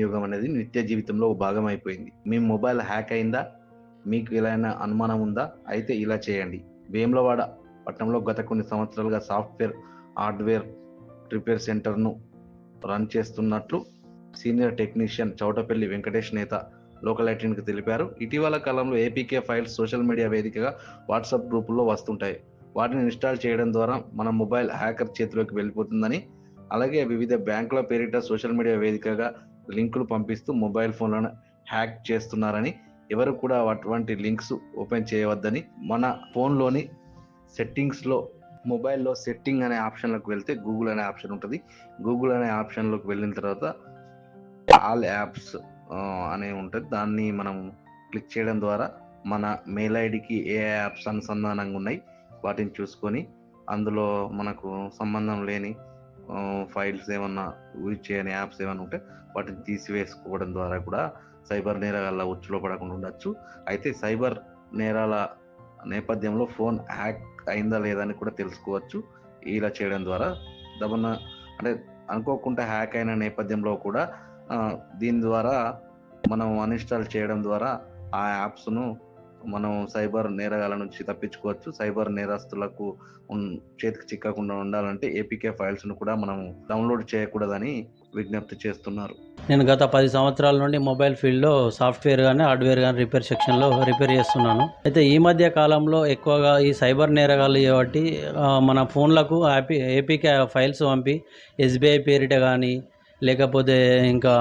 వినియోగం అనేది నిత్య జీవితంలో భాగం అయిపోయింది. మీ మొబైల్ హ్యాక్ అయిందా? మీకు ఎలా అనుమానం ఉందా? అయితే ఇలా చేయండి. వేములవాడ పట్టణంలో గత కొన్ని సంవత్సరాలుగా సాఫ్ట్వేర్ హార్డ్వేర్ రిపేర్ సెంటర్ను రన్ చేస్తున్నట్లు సీనియర్ టెక్నీషియన్ చౌటపల్లి వెంకటేష్ నేత లోకల్కి తెలిపారు. ఇటీవల కాలంలో ఏపీకే ఫైల్స్ సోషల్ మీడియా వేదికగా వాట్సాప్ గ్రూపుల్లో వస్తుంటాయి. వాటిని ఇన్స్టాల్ చేయడం ద్వారా మన మొబైల్ హ్యాకర్ చేతిలోకి వెళ్ళిపోతుందని అలాగే వివిధ బ్యాంకుల పేరిట సోషల్ మీడియా వేదికగా లింకులు పంపిస్తూ మొబైల్ ఫోన్లను హ్యాక్ చేస్తున్నారని ఎవరు కూడా అటువంటి లింక్స్ ఓపెన్ చేయవద్దని మన ఫోన్లోని సెట్టింగ్స్లో మొబైల్లో సెట్టింగ్ అనే ఆప్షన్లోకి వెళ్తే గూగుల్ అనే ఆప్షన్ ఉంటుంది. గూగుల్ అనే ఆప్షన్లోకి వెళ్ళిన తర్వాత ఆల్ యాప్స్ అనే ఉంటుంది. దాన్ని మనం క్లిక్ చేయడం ద్వారా మన మెయిల్ ఐడికి ఏ యాప్స్ అనుసంధానంగా ఉన్నాయి వాటిని చూసుకొని అందులో మనకు సంబంధం లేని ఫైల్స్ ఏమన్నా యూజ్ చేయని యాప్స్ ఏమైనా ఉంటే వాటిని తీసివేసుకోవడం ద్వారా కూడా సైబర్ నేరాల ఉచ్చులో పడకుండా ఉండొచ్చు. అయితే సైబర్ నేరాల నేపథ్యంలో ఫోన్ హ్యాక్ అయిందా లేదా అని కూడా తెలుసుకోవచ్చు. ఇలా చేయడం ద్వారా దమన అంటే అనుకోకుండా హ్యాక్ అయిన నేపథ్యంలో కూడా దీని ద్వారా మనం అన్ఇన్స్టాల్ చేయడం ద్వారా ఆ యాప్స్ను మనం సైబర్ నేరగాల నుంచి తప్పించుకోవచ్చు. సైబర్ నేరస్తులకు చేతికి చిక్కకుండా ఉండాలంటే ఏపీకే ఫైల్స్ను కూడా మనం డౌన్లోడ్ చేయకూడదని విజ్ఞప్తి చేస్తున్నారు. నేను గత పది సంవత్సరాల నుండి మొబైల్ ఫీల్డ్లో సాఫ్ట్వేర్ కానీ హార్డ్వేర్ కానీ రిపేర్ సెక్షన్లో రిపేర్ చేస్తున్నాను. అయితే ఈ మధ్య కాలంలో ఎక్కువగా ఈ సైబర్ నేరగాళ్ళు కాబట్టి మన ఫోన్లకు యాపీ ఏపీకే ఫైల్స్ పంపి ఎస్బీఐ పేరిట కానీ లేకపోతే ఇంకా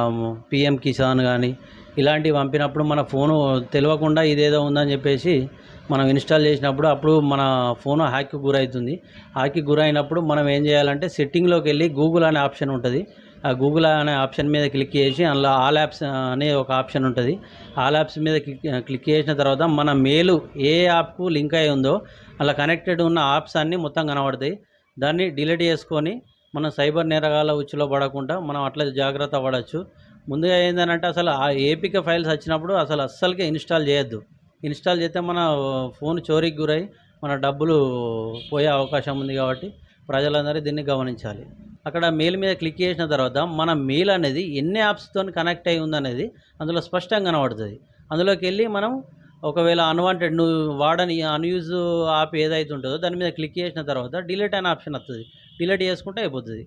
పిఎం కిసాన్ కానీ ఇలాంటివి పంపినప్పుడు మన ఫోను తెలియకుండా ఇదేదో ఉందని చెప్పేసి మనం ఇన్స్టాల్ చేసినప్పుడు అప్పుడు మన ఫోన్ హ్యాక్కి గురవుతుంది హ్యాక్కి గురైనప్పుడు మనం ఏం చేయాలంటే సెట్టింగ్లోకి వెళ్ళి గూగుల్ అనే ఆప్షన్ ఉంటుంది. ఆ గూగుల్ అనే ఆప్షన్ మీద క్లిక్ చేసి అందులో ఆల్ యాప్స్ అనే ఒక ఆప్షన్ ఉంటుంది. ఆల్ యాప్స్ మీద క్లిక్ క్లిక్ చేసిన తర్వాత మన మెయిల్ ఏ యాప్కు లింక్ అయి ఉందో అలా కనెక్టెడ్ ఉన్న యాప్స్ అన్నీ మొత్తం కనబడతాయి. దాన్ని డిలీట్ చేసుకొని మనం సైబర్ నేరగాల ఉచ్చులో పడకుండా మనం అట్లా జాగ్రత్త పడవచ్చు. ముందుగా ఏంటంటే అసలు ఆ ఏపిక ఫైల్స్ వచ్చినప్పుడు అసలు అస్సలకే ఇన్స్టాల్ చేయొద్దు. ఇన్స్టాల్ చేస్తే మన ఫోన్ చోరీకి గురై మన డబ్బులు పోయే అవకాశం ఉంది కాబట్టి ప్రజలందరూ దీన్ని గమనించాలి. అక్కడ మెయిల్ మీద క్లిక్ చేసిన తర్వాత మన మెయిల్ అనేది ఎన్ని యాప్స్తో కనెక్ట్ అయి ఉందనేది అందులో స్పష్టంగా కనబడుతుంది. అందులోకి వెళ్ళి మనం ఒకవేళ అన్వాంటెడ్ నువ్వు వాడని అన్యూజ్ యాప్ ఏదైతే ఉంటుందో దాని మీద క్లిక్ చేసిన తర్వాత డిలీట్ అనే ఆప్షన్ వస్తుంది. డిలీట్ చేసుకుంటే అయిపోతుంది.